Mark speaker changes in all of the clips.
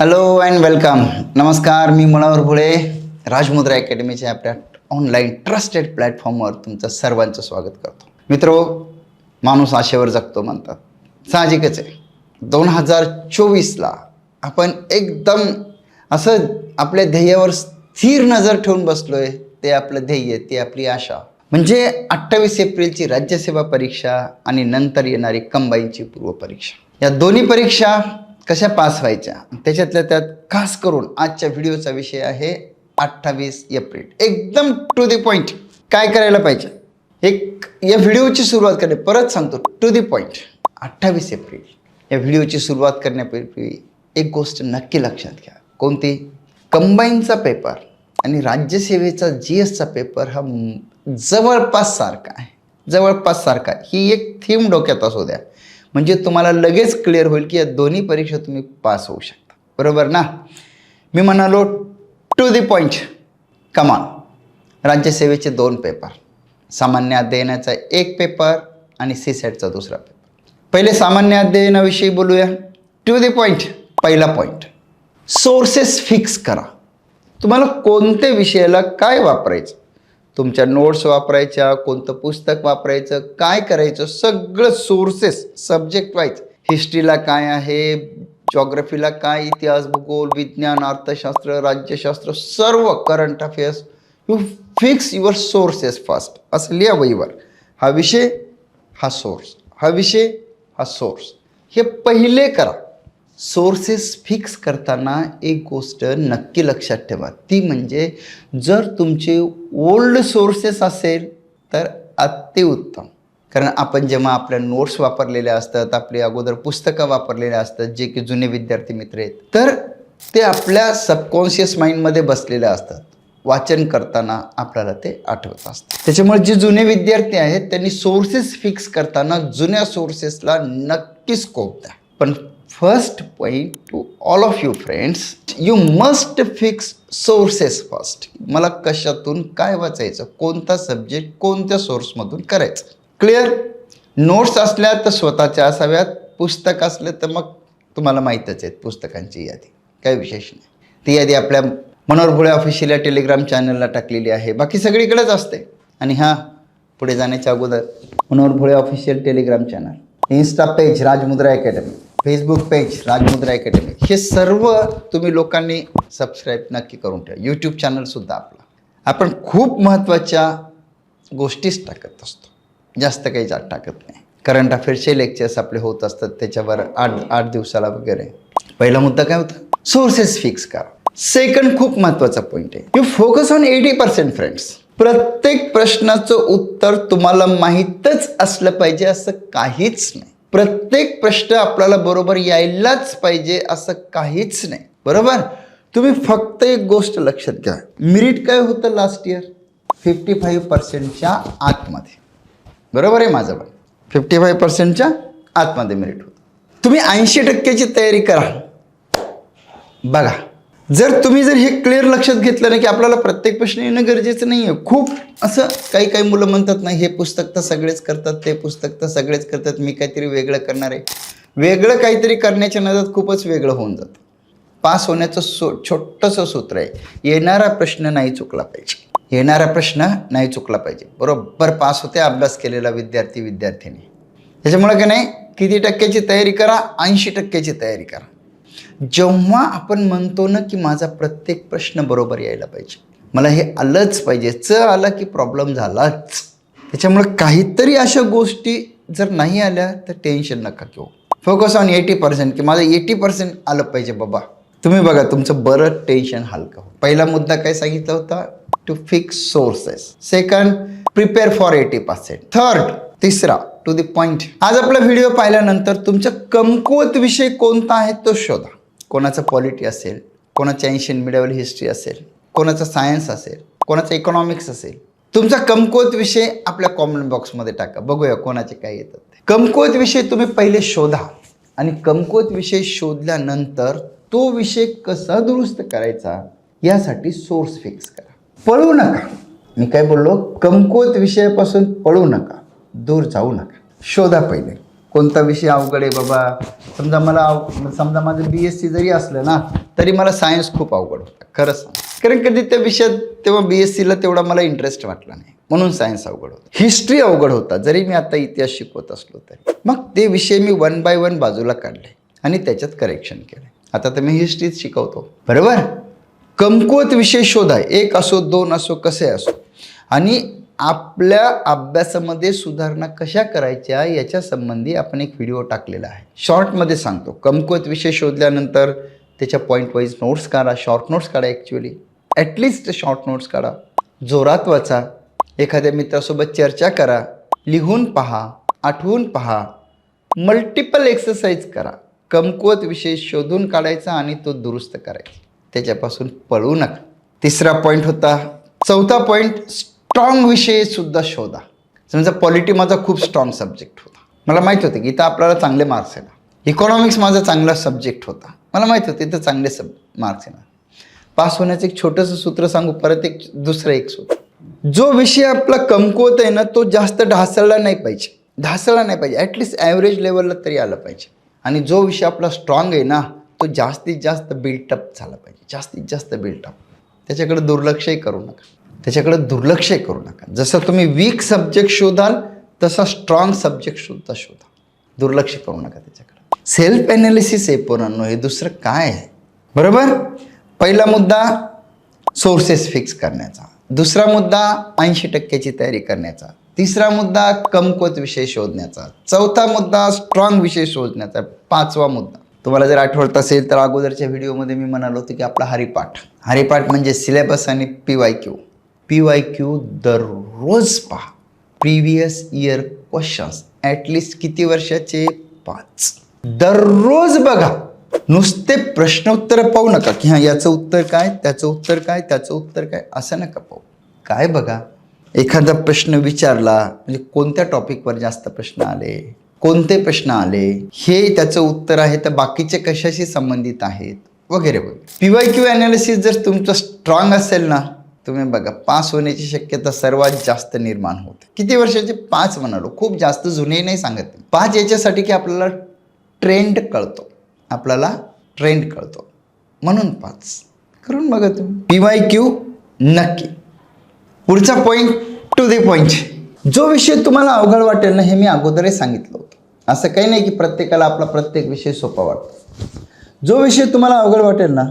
Speaker 1: Hello and welcome नमस्कार मी मनोहर भुळे राजमुद्रा अकॅडमीच्या आपल्या online trusted प्लॅटफॉर्मवर तुमचं सर्वांचं स्वागत करतो. मित्रो माणूस आशेवर जगतो म्हणतात. साहजिकच आहे. दोन हजार चोवीसला आपण एकदम असं आपल्या ध्येयावर स्थिर नजर ठेवून बसलो आहे ते आपलं ध्येय ते आपली आशा. म्हणजे अठ्ठावीस एप्रिलची राज्यसेवा परीक्षा आणि नंतर येणारी कंबाईनची पूर्वपरीक्षा या दोन्ही परीक्षा कशा पास व्हायच्या? त्याच्यातल्या त्यात खास करून आजच्या व्हिडिओचा विषय आहे अठ्ठावीस एप्रिल. एकदम टू दी पॉईंट काय करायला पाहिजे? एक या व्हिडिओची सुरुवात करणे. परत सांगतो टू दी पॉईंट अठ्ठावीस एप्रिल. या व्हिडिओची सुरुवात करण्यापूर्वी एक गोष्ट नक्की लक्षात घ्या. कोणती? कंबाईनचा पेपर आणि राज्यसेवेचा जी एसचा पेपर हा जवळपास सारखा आहे. जवळपास सारखा. ही एक थीम डोक्यात असू द्या. म्हणजे तुम्हाला लगेच क्लिअर होईल की या दोन्ही परीक्षा तुम्ही पास होऊ शकता. बरोबर ना? मी म्हणालो टू दी पॉईंट कमान राज्यसेवेचे दोन पेपर सामान्य अध्ययनाचा एक पेपर आणि सी सेटचा दुसरा पेपर पहिले सामान्य अध्ययनाविषयी बोलूया. टू दी पॉईंट पहिला पॉईंट सोर्सेस फिक्स करा. तुम्हाला कोणत्या विषयाला काय वापरायचं? तुमच्या नोट्स वापरायच्या कोणतं पुस्तक वापरायचं काय करायचं सगळं सोर्सेस सब्जेक्ट वाईज हिस्ट्रीला काय आहे जॉग्रफीला काय इतिहास भूगोल विज्ञान अर्थशास्त्र राज्यशास्त्र सर्व current affairs you fix your sources fast असं लिहा वहीवर. हा विषय हा सोर्स हा विषय हा सोर्स हे पहिले करा. सोर्सेस फिक्स करताना एक गोष्ट नक्की लक्षात ठेवा. ती म्हणजे जर तुमचे ओल्ड सोर्सेस असेल तर अतिउत्तम. कारण आपण जेव्हा आपल्या नोट्स वापरलेल्या असतात आपली अगोदर पुस्तकं वापरलेल्या असतात जे की जुने विद्यार्थी मित्र आहेत तर ते आपल्या सबकॉन्शियस माइंडमध्ये बसलेले असतात. वाचन करताना आपल्याला ते आठवत असतं त्याच्यामुळे जे जुने विद्यार्थी आहेत त्यांनी सोर्सेस फिक्स करताना जुन्या सोर्सेसला नक्की स्कोप द्या. पण first point to all of you friends you must fix sources first मला कशातून काय वाचायचं कोणता सब्जेक्ट कोणत्या सोर्समधून करायचं? क्लिअर नोट्स असल्या तर स्वतःच्या असाव्यात पुस्तक असले तर मग तुम्हाला माहीतच आहेत पुस्तकांची यादी. काही विशेष नाही. ती यादी आपल्या मनोहर भोळे ऑफिशियल या टेलिग्राम चॅनलला टाकलेली आहे. बाकी सगळीकडेच असते. आणि हां पुढे जाण्याच्या अगोदर Manohar Bhole official Telegram channel Insta page Rajmudra academy Facebook page Rajmudra academy हे सर्व तुम्ही लोकांनी सबस्क्राईब नक्की करून ठेवा. यूट्यूब चॅनलसुद्धा आपला. आपण खूप महत्त्वाच्या गोष्टीच टाकत असतो. जास्त काही जात टाकत नाही. करंट अफेअर्सचे लेक्चर्स आपले होत असतात. त्याच्यावर आठ आठ दिवसाला वगैरे. पहिला मुद्दा काय होता? सोर्सेस फिक्स करा. सेकंड खूप महत्त्वाचा पॉईंट आहे. You focus on eighty percent friends प्रत्येक प्रश्नाचं उत्तर तुम्हाला माहीतच असलं पाहिजे असं काहीच नाही. प्रत्येक प्रश्न आपल्याला बरोबर यायलाच पाहिजे असं काहीच नाही. बरोबर? तुम्ही फक्त एक गोष्ट लक्षात घ्या. मिरिट काय होतं लास्ट इयर फिफ्टी फाईव्ह पर्सेंटच्या आतमध्ये. बरोबर आहे माझं पण. फिफ्टी फाईव्ह पर्सेंटच्या आतमध्ये मिरिट होतं. तुम्ही ऐंशी टक्क्याची तयारी करा. बघा. जर तुम्ही जर हे क्लिअर लक्षात घेतलं ना की आपल्याला प्रत्येक प्रश्न येणं गरजेचं नाही आहे खूप असं काही काही मुलं म्हणतात नाही हे पुस्तक तर सगळेच करतात ते पुस्तक तर सगळेच करतात मी काहीतरी वेगळं करणार आहे. वेगळं काहीतरी करण्याच्या नादात खूपच वेगळं होऊन जातं. पास होण्याचं सो छोटंसं सूत्र आहे येणारा प्रश्न नाही चुकला पाहिजे. येणारा प्रश्न नाही चुकला पाहिजे. बरोबर पास होते अभ्यास केलेला विद्यार्थी विद्यार्थिनी. त्याच्यामुळे काय नाही किती टक्क्याची तयारी करा ऐंशी टक्क्याची तयारी करा. जेव्हा आपण म्हणतो ना की माझा प्रत्येक प्रश्न बरोबर यायला पाहिजे मला हे आलंच पाहिजे च आलं की प्रॉब्लेम झालाच. त्याच्यामुळे काहीतरी अशा गोष्टी जर नाही आल्या तर टेन्शन नका घेऊ. फोकस ऑन एटी पर्सेंट की माझं एटी पर्सेंट आलं पाहिजे बाबा. तुम्ही बघा तुमचं बरं टेन्शन हलकं पहिला मुद्दा काय सांगितला होता? To fix sources second prepare for eighty percent third तिसरा टू दी पॉईंट आज आपला व्हिडिओ पाहिल्यानंतर तुमचा कमकुवत विषय कोणता आहे तो शोधा. कोणाचं पॉलिटी असेल कोणाचं एन्शियन मिडियल हिस्ट्री असेल कोणाचं सायन्स असेल कोणाचं इकॉनॉमिक्स असेल तुमचा कमकुवत विषय आपल्या कॉमेंट बॉक्समध्ये टाका. बघूया कोणाचे काय येतात कमकुवत विषय तुम्ही पहिले शोधा आणि कमकुवत विषय शोधल्यानंतर तो विषय कसा दुरुस्त करायचा यासाठी सोर्स फिक्स करा. पळू नका. मी काय बोललो? कमकुवत विषयापासून पळू नका. दूर जाऊ नका. शोधा पहिले. कोणता विषय अवघड आहे बाबा? समजा मला अव समजा माझं बी एस सी जरी असलं ना तरी मला सायन्स खूप अवघड होता खरंच सांग. कारण कधी त्या विषयात तेव्हा बी एस सीला तेवढा मला इंटरेस्ट वाटला नाही म्हणून सायन्स अवघड होता. हिस्ट्री अवघड होता जरी मी आता इतिहास शिकवत असलो तरी. मग ते विषय मी वन बाय वन बाजूला काढले आणि त्याच्यात करेक्शन केले. आता तर मी हिस्ट्रीच शिकवतो. बरोबर? कमकुवत विषय शोधा एक असो दोन असो कसे असो. आणि आपल्या अभ्यासामध्ये सुधारणा कशा करायच्या याच्या संबंधी आपण एक व्हिडिओ टाकलेला आहे. शॉर्टमध्ये सांगतो. कमकुवत विषय शोधल्यानंतर त्याच्या पॉईंट वाईज नोट्स काढा. शॉर्ट नोट्स काढा actually at least short notes काढा. जोरात वाचा. एखाद्या मित्रासोबत चर्चा करा. लिहून पहा. आठवून पहा. मल्टिपल एक्सरसाइज करा. कमकुवत विषय शोधून काढायचा आणि तो दुरुस्त करायचा. त्याच्यापासून पळू नका. तिसरा पॉईंट होता. चौथा पॉईंट स्ट्रॉंग विषयीसुद्धा शोधा. समजा म्हणजे पॉलिटी माझा खूप स्ट्रॉंग सब्जेक्ट होता. मला माहीत होतं की इथं आपल्याला चांगले मार्क्स येणार. इकॉनॉमिक्स माझा चांगला सब्जेक्ट होता. मला माहीत होते इथं चांगले सब मार्क्स येणार. पास होण्याचं एक छोटंसं सूत्र सांगू परत एक दुसरं एक सूत्र. जो विषय आपला कमकुवत आहे ना तो जास्त ढासळला नाही पाहिजे. ढासळला नाही पाहिजे. ॲटलिस्ट ॲव्हरेज लेवलला तरी आलं पाहिजे. आणि जो विषय आपला स्ट्रॉंग आहे ना तो जास्तीत जास्त बिल्टअप झाला पाहिजे. जास्तीत जास्त बिल्टअप त्याच्याकडे दुर्लक्षही करू नका. त्याच्याकडे दुर्लक्ष करू नका. जसं तुम्ही वीक सब्जेक्ट शोधाल तसा स्ट्रॉंग सब्जेक्ट सुद्धा शोधा. दुर्लक्ष करू नका त्याच्याकडे. सेल्फ ॲनालिसिस आहे पोरांनो हे दुसरं काय आहे? बरोबर? पहिला मुद्दा सोर्सेस फिक्स करण्याचा. दुसरा मुद्दा ऐंशी टक्क्याची तयारी करण्याचा. तिसरा मुद्दा कमकुवत विषय शोधण्याचा. चौथा मुद्दा स्ट्रॉंग विषय शोधण्याचा. पाचवा मुद्दा. तुम्हाला जर आठवत असेल तर अगोदरच्या व्हिडिओमध्ये मी म्हणालो होतो की आपला हरिपाठ. हरिपाठ म्हणजे सिलेबस आणि P Y Q P Y Q दररोज पहा. प्रिव्हियस इयर क्वेश्चन्स ॲटलिस्ट किती वर्षाचे? पाच. दररोज बघा. नुसते प्रश्न उत्तर पाहू नका की हां याचं उत्तर काय त्याचं उत्तर काय त्याचं उत्तर काय असं नका पाहू. काय बघा? एखादा प्रश्न विचारला म्हणजे कोणत्या टॉपिकवर जास्त प्रश्न आले? कोणते प्रश्न आले? हे त्याचं उत्तर आहे तर बाकीचे कशाशी संबंधित आहेत? वगैरे वगैरे. पी वाय क्यू ॲनालिसिस जर तुमचं स्ट्रॉंग असेल ना तुम्ही बघा पास होण्याची शक्यता सर्वात जास्त निर्माण होते. किती वर्षाचे? पाच म्हणालो. खूप जास्त जुने नाही सांगत पाच याच्यासाठी की आपल्याला ट्रेंड कळतो. आपल्याला ट्रेंड कळतो. म्हणून पाच. करून बघा तुम्ही. पी वाय क्यू नक्की. पुढचा पॉईंट टू द पॉईंट जो विषय तुम्हाला अवघड वाटेल ना हे मी अगोदरही सांगितलं होतं. असं काही नाही की प्रत्येकाला आपला प्रत्येक विषय सोपा वाटतो. जो विषय तुम्हाला अवघड वाटेल ना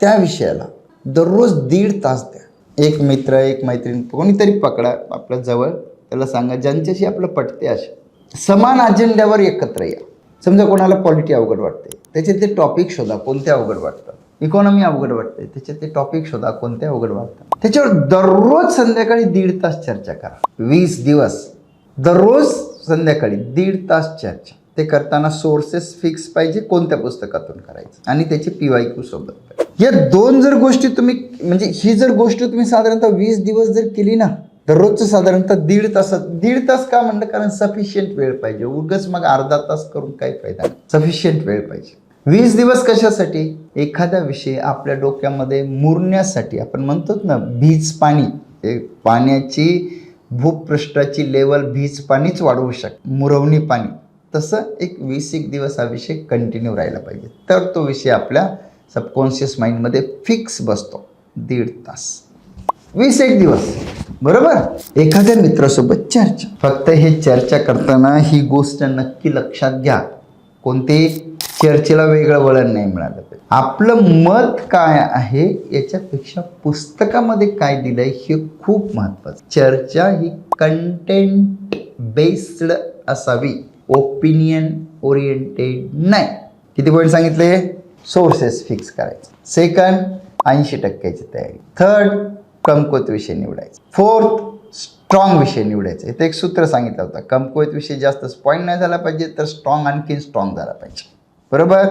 Speaker 1: त्या विषयाला दररोज दीड तास द्या. एक मित्र एक मैत्रीण कोणीतरी पकडा आपल्या जवळ. त्याला सांगा ज्यांच्याशी आपलं पटते असे समान अजेंड्यावर एकत्र या. समजा कोणाला पॉलिटी अवघड वाटते त्याचे ते टॉपिक शोधा कोणते अवघड वाटतात. इकॉनॉमी अवघड वाटते त्याचे ते टॉपिक शोधा कोणते अवघड वाटतात. त्याच्यावर दररोज संध्याकाळी दीड तास चर्चा करा. वीस दिवस दररोज संध्याकाळी दीड तास चर्चा. ते करताना सोर्सेस फिक्स पाहिजे कोणत्या पुस्तकातून करायचं? आणि त्याची पी वाय क्यू सोबत या दोन जर गोष्टी तुम्ही म्हणजे ही जर गोष्ट तुम्ही साधारणतः वीस दिवस जर केली ना दररोजचं साधारणतः दीड तासात दीड तास का म्हणलं कारण सफिशियंट वेळ पाहिजे. उगच मग अर्धा तास करून काही फायदा नाही. सफिशियंट वेळ पाहिजे. वीस दिवस कशासाठी? एखादा विषय आपल्या डोक्यामध्ये मुरण्यासाठी. आपण म्हणतो ना भीज पाणी. हे पाण्याची भूपृष्ठाची लेवल भीज पाणीच वाढवू शक मुरवणी पाणी. तसं एक वीस एक दिवस हा विषय कंटिन्यू राहिला पाहिजे. तर तो विषय आपल्या सबकॉन्शियस माइंडमध्ये फिक्स बसतो. दीड तास. वीस एक दिवस. बरोबर? एखाद्या मित्रासोबत चर्चा. फक्त हे चर्चा करताना ही गोष्ट नक्की लक्षात घ्या. कोणते चर्चेला वेगळं वळण नाही मिळालं पाहिजे आपलं मत काय आहे याच्यापेक्षा पुस्तकामध्ये काय दिलंय हे खूप महत्वाचं. चर्चा ही कंटेंट बेस्ड असावी. ओपिनियन ओरिएंटेड नाही. किती पॉईंट सांगितले? सोर्सेस फिक्स करायचे. सेकंड ऐंशी टक्क्याची तयारी. थर्ड कमकुवत विषय निवडायचा. फोर्थ स्ट्रॉंग विषय निवडायचा. इथं एक सूत्र सांगितलं होतं. कमकुवत विषय जास्त पॉईंट नाही झाला पाहिजे तर स्ट्रॉंग आणखीन स्ट्रॉंग झाला पाहिजे. बरोबर?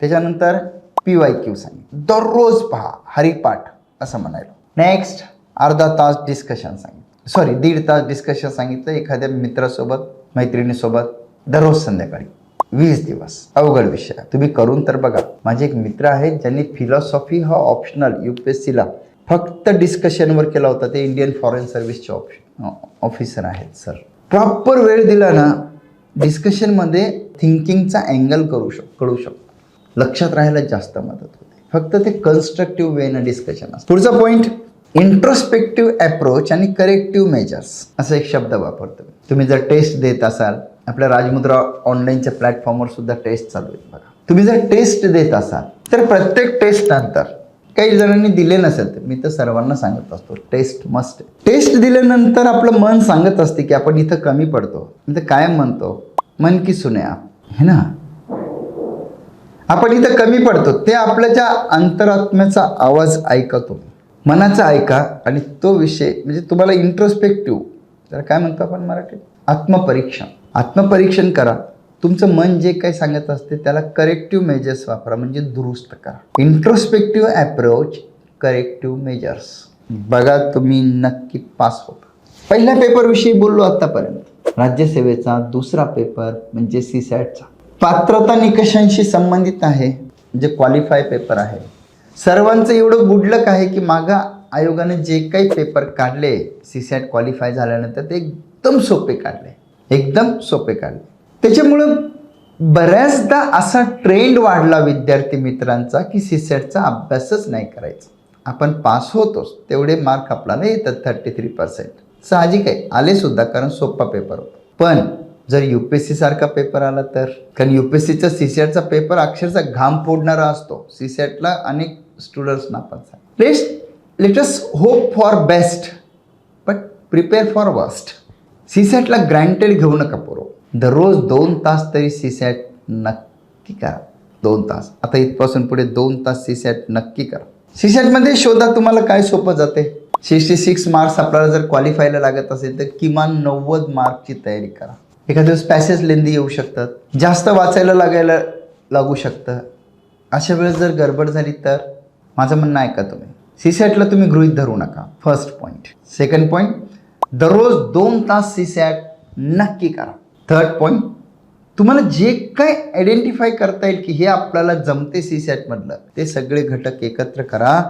Speaker 1: त्याच्यानंतर पी वाय क्यू सांगितलं. दररोज पहा हरिपाठ असं म्हणायला. नेक्स्ट अर्धा तास डिस्कशन सांगितलं. सॉरी दीड तास डिस्कशन सांगितलं. एखाद्या मित्रासोबत मैत्रिणीसोबत दररोज संध्याकाळी. वीस दिवस. अवघड विषय. तुम्ही करून तर बघा. माझे एक मित्र आहेत ज्यांनी फिलॉसॉफी हा ऑप्शनल यू पी एस सीला फक्त डिस्कशनवर केला होता. ते इंडियन फॉरेन सर्व्हिसचे ऑप्शन ऑफिसर आहेत सर प्रॉपर वेळ दिला ना डिस्कशनमध्ये थिंकिंगचा अँगल करू शक कळू शकतो. लक्षात राहायला जास्त मदत होते. फक्त ते कन्स्ट्रक्टिव्ह वेनं डिस्कशन असतं. पुढचा पॉईंट इंट्रोस्पेक्टिव्ह अप्रोच आणि करेक्टिव्ह मेजर्स असा एक शब्द वापरतो. तुम्ही जर टेस्ट देत असाल आपल्या राजमुद्रा ऑनलाईनच्या प्लॅटफॉर्मवर सुद्धा टेस्ट चालू आहेत बघा. तुम्ही जर टेस्ट देत असाल तर प्रत्येक टेस्ट नंतर काही जणांनी दिले नसेल तर मी तर सर्वांना सांगत असतो टेस्ट मस्ट टेस्ट दिल्यानंतर आपलं मन सांगत असते की आपण इथं कमी पडतो मी तर कायम म्हणतो मन की सुने आप हे ना? आपण इथं कमी पडतो ते आपल्याच्या अंतरात्म्याचा आवाज ऐका तुम्ही. मनाचा ऐका आणि तो विषय म्हणजे तुम्हाला इंट्रोस्पेक्टिव्ह तर काय म्हणतो आपण मराठीत? आत्मपरीक्षण. आत्मपरीक्षण करा. तुमचं मन जे काही सांगत असते त्याला करेक्टिव्ह मेजर्स वापरा म्हणजे दुरुस्त करा. इंट्रोस्पेक्टिव्ह अप्रोच करेक्टिव्ह मेजर्स बघा तुम्ही नक्की पास होता. पहिल्या पेपरविषयी बोललो आत्तापर्यंत राज्यसेवेचा दुसरा पेपर म्हणजे सी सॅटचा पात्रता निकषांशी संबंधित आहे जे क्वालिफाय पेपर आहे. सर्वांचं एवढं गुडलक आहे की मागा आयोगाने जे काही पेपर काढले सी सॅट क्वालिफाय झाल्यानंतर ते एकदम सोपे काढले. एकदम सोपे काढले त्याच्यामुळं बऱ्याचदा असा ट्रेंड वाढला विद्यार्थी मित्रांचा की सीसेटचा अभ्यासच नाही करायचा. आपण पास होतोच तेवढे मार्क आपल्याला येतात थर्टी थ्री पर्सेंट साहजिक आहे आले सुद्धा कारण सोपा पेपर होता. पण जर यू पी एस सी सारखा पेपर आला तर? कारण यू पी एस सीचा सीसेटचा पेपर अक्षरशः घाम फोडणारा असतो. सीसेटला अनेक स्टुडंट्सना आपण सांग let's let's hope for best but prepare for worst C सॅटला granted घेऊ नका पोरो. दररोज दोन तास तरी सी सॅट नक्की करा. दोन तास. आता इथपासून पुढे दोन तास सी सॅट नक्की करा. सी सॅटमध्ये शोधा तुम्हाला काय सोपं जाते. सिक्स्टी सिक्स मार्क्स आपल्याला जर क्वालिफायला लागत असेल तर किमान नव्वद मार्कची तयारी करा. एखाद्या दिवस पॅसेज लेंदी येऊ शकतात. जास्त वाचायला लागायला लागू शकतं. अशा वेळेस जर गडबड झाली तर माझं म्हणणं ऐका तुम्ही? सी सॅटला तुम्ही गृहित धरू नका. फर्स्ट पॉईंट सेकंड पॉईंट दररोज दोन तास सी सॅट नक्की करा. थर्ड पॉईंट तुम्हाला जे काय आयडेंटिफाय करता येईल की हे आपल्याला जमते सी सॅटमधलं ते सगळे घटक एकत्र करा.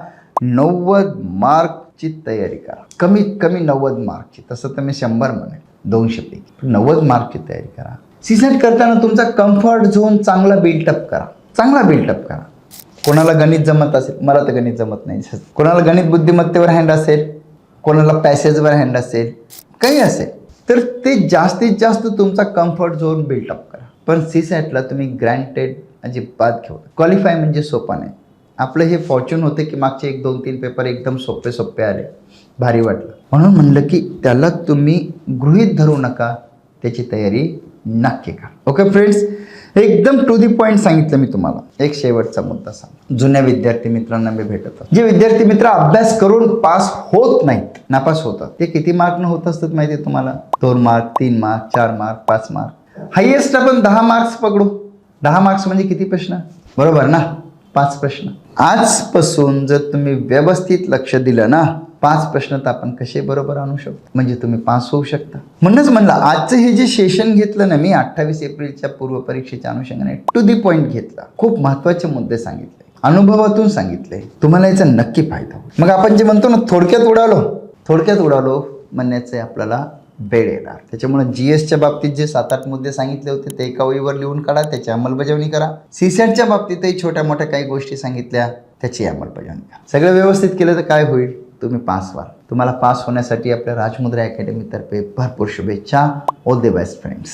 Speaker 1: नव्वद मार्कची तयारी करा. कमीत कमी नव्वद मार्कची तसं तर मी शंभर म्हणेन दोनशे पैकी. नव्वद मार्कची तयारी करा. सी सॅट करताना तुमचा कम्फर्ट झोन चांगला बिल्टअप करा. चांगला बिल्टअप करा. कोणाला गणित जमत असेल मला तर गणित जमत नाही. कोणाला गणित बुद्धिमत्तेवर हँड असेल कोणाला पॅसेजवर हँड असेल काही असेल तर ते जास्तीत जास्त तुमचा कम्फर्ट झोन बिल्टअप करा. पण सी सॅटला तुम्ही ग्रँटेड अजिबात घेऊ क्वालिफाय म्हणजे सोपा नाही. आपलं हे फॉर्च्यून होते की मागचे एक दोन तीन पेपर एकदम सोपे सोपे आले. भारी वाटलं. म्हणून म्हणलं की त्याला तुम्ही गृहीत धरू नका. त्याची तयारी नक्की करा. ओके फ्रेंड्स एकदम टू दी पॉईंट सांगितलं मी तुम्हाला. एक शेवटचा मुद्दा सांग जुन्या विद्यार्थी मित्रांना मी भेटत जे विद्यार्थी मित्र अभ्यास करून पास होत नाहीत नापास होतात. ते किती मार्क न होत असतात माहिती आहे तुम्हाला? दोन मार्क तीन मार्क चार मार्क पाच मार्क हायेस्ट आपण दहा मार्क्स पकडू. दहा मार्क्स म्हणजे किती प्रश्न? बरोबर ना? पाच प्रश्न. आजपासून जर तुम्ही व्यवस्थित लक्ष दिलं ना पाच प्रश्न तर आपण कसे बरोबर आणू शकतो? म्हणजे तुम्ही पास होऊ शकता. म्हणूनच म्हणलं आजचं हे जे सेशन घेतलं ना मी अठ्ठावीस एप्रिलच्या पूर्व परीक्षेच्या अनुषंगाने टू दी पॉईंट घेतला. खूप महत्त्वाचे मुद्दे सांगितले. अनुभवातून सांगितले. तुम्हाला याचा नक्की फायदा मग आपण जे म्हणतो ना थोडक्यात उडालो. थोडक्यात उडालो म्हणण्याचे आपल्याला वेळ येणार. त्याच्यामुळे जी एसच्या बाबतीत जे सात आठ मुद्दे सांगितले होते ते एका वहीवर लिहून काढा त्याची अंमलबजावणी करा. सीसॅटच्या बाबतीतही छोट्या मोठ्या काही गोष्टी सांगितल्या त्याची अंमलबजावणी करा. सगळं व्यवस्थित केलं तर काय होईल? तुम्ही पास व्हाल तुम्हाला पास होण्यासाठी आपल्या राजमुद्रा अकॅडमीतर्फे भरपूर शुभेच्छा. All the best friends